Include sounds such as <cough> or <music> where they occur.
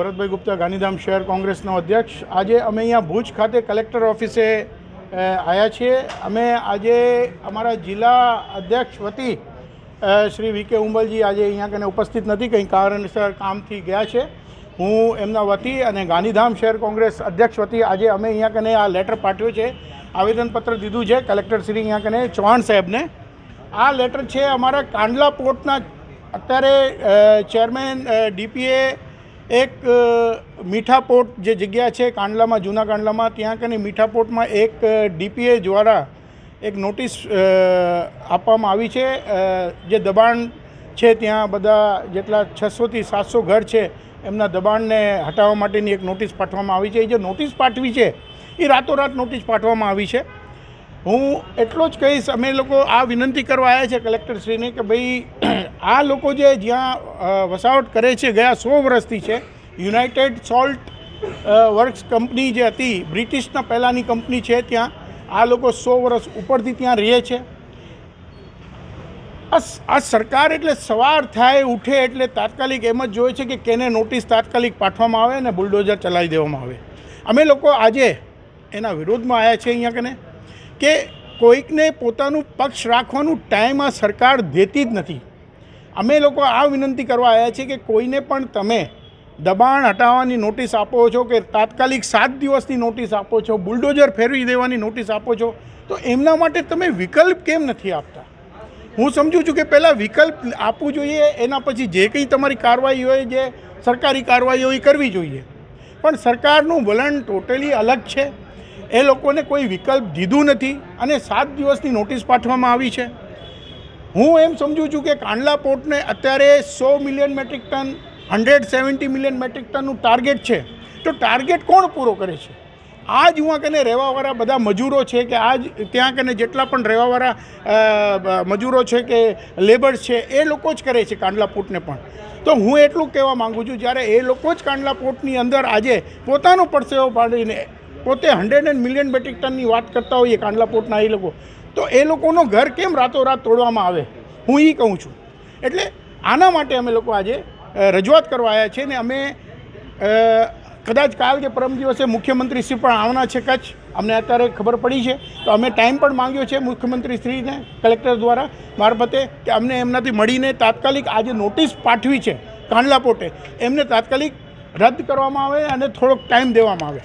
ભરતભાઈ ગુપ્તા, ગાંધીધામ શહેર કોંગ્રેસનો અધ્યક્ષ. આજે અમે અહીંયા ભુજ ખાતે કલેક્ટર ઓફિસે આવ્યા છીએ. અમે આજે અમારા જિલ્લા અધ્યક્ષ વતી શ્રી વી કે ઉંબલજી આજે અહીંયા કને ઉપસ્થિત નથી, કંઈ કારણસર કામથી ગયા છે. હું એમના વતી અને ગાંધીધામ શહેર કોંગ્રેસ અધ્યક્ષ વતી આજે અમે અહીંયા કને આ લેટર પાઠવ્યો છે. આવેદનપત્ર દીધું છે કલેક્ટર શ્રી અહીંયા કને ચૌહાણ સાહેબને. આ લેટર છે અમારા કાંડલા પોર્ટના અત્યારે ચેરમેન ડીપીએ એક મીઠાપોટ જે જગ્યા છે કાંડલામાં, જૂના કાંડલામાં, ત્યાં કને મીઠાપોટમાં એક ડીપીએ દ્વારા એક નોટિસ આપવામાં આવી છે. જે દબાણ છે ત્યાં બધા જેટલા છસોથી સાતસો ઘર છે, એમના દબાણને હટાવવા માટેની એક નોટિસ પાઠવવામાં આવી છે. એ જે નોટિસ પાઠવી છે, એ રાતોરાત નોટિસ પાઠવવામાં આવી છે. હું એટલો જ કહીશ, અમે લોકો આ વિનંતી કરવા આવ્યા છે કલેક્ટરશ્રીને કે ભાઈ, <clears throat> આ લોકો જે જ્યાં વસાવટ કરે છે, ગયા સો વર્ષથી છે, યુનાઇટેડ સોલ્ટ વર્ક્સ કંપની જે હતી, બ્રિટિશના પહેલાંની કંપની છે ત્યાં, આ લોકો સો વર્ષ ઉપરથી ત્યાં રહે છે. આ સરકાર એટલે સવાર થાય, ઉઠે એટલે તાત્કાલિક એમ જ જોઈએ છે કે કેને નોટિસ તાત્કાલિક પાઠવામાં આવે અને બુલડોઝર ચલાવી દેવામાં આવે. અમે લોકો આજે એના વિરોધમાં આવ્યા છે અહીંયા કને. કે કોઈકને પોતાનું પક્ષ રાખવાનું ટાઈમ આ સરકાર દેતી જ નથી. અમે લોકો આ વિનંતી કરવા આવ્યા છીએ કે કોઈને પણ તમે દબાણ હટાવવાની નોટિસ આપો છો કે તાત્કાલિક સાત દિવસની નોટિસ આપો છો, બુલડોઝર ફેરવી દેવાની નોટિસ આપો છો, તો એમના માટે તમે વિકલ્પ કેમ નથી આપતા? હું સમજુ છું કે પહેલાં વિકલ્પ આપવું જોઈએ, એના પછી જે કંઈ તમારી કાર્યવાહી હોય, જે સરકારી કાર્યવાહી હોય એ કરવી જોઈએ. પણ સરકારનું વલણ ટોટલી અલગ છે. એ લોકોને કોઈ વિકલ્પ દીધું નથી અને સાત દિવસની નોટિસ પાઠવવામાં આવી છે. હું એમ સમજુ છું કે કાંડલા પોર્ટને અત્યારે સો million metric ton, hundred seventy million metric ટનનું target છે. તો ટાર્ગેટ કોણ પૂરો કરે છે? આ જ ઉहाँ કને રહેવાવાળા બધા મજૂરો છે કે આજ ત્યાં કને જેટલા પણ રહેવાવાળા મજૂરો છે કે લેબર્સ છે, એ લોકો જ કરે છે કાંડલા પોર્ટને પણ. તો હું એટલું કહેવા માગું છું, જ્યારે એ લોકો જ કાંડલા પોર્ટની અંદર આજે પોતાનો પરસેવો પાડીને પોતે હંડ્રેડ એન્ડ મિલિયન મેટ્રિક ટનની વાત કરતા હોઈએ કાંડલા પોર્ટના એ લોકો. તો એ લોકોનો ઘર કેમ રાતોરાત તોડવામાં આવે? હું એ કહું છું. એટલે આના માટે અમે લોકો આજે રજૂઆત કરવા આવ્યા છીએ ને અમે કદાચ કાલ કે પરમ દિવસે મુખ્યમંત્રી શ્રી પણ આવવાના છે કચ્છ. અમને અત્યારે ખબર પડી છે. તો અમે ટાઈમ પણ માંગ્યો છે મુખ્યમંત્રી શ્રીને, કલેક્ટર દ્વારા મારફતે કે અમને એમનાથી મળીને તાત્કાલિક આજે નોટિસ પાઠવી છે કાંડલા પોટે એમને તાત્કાલિક રદ કરવામાં આવે અને થોડોક ટાઈમ દેવામાં આવે.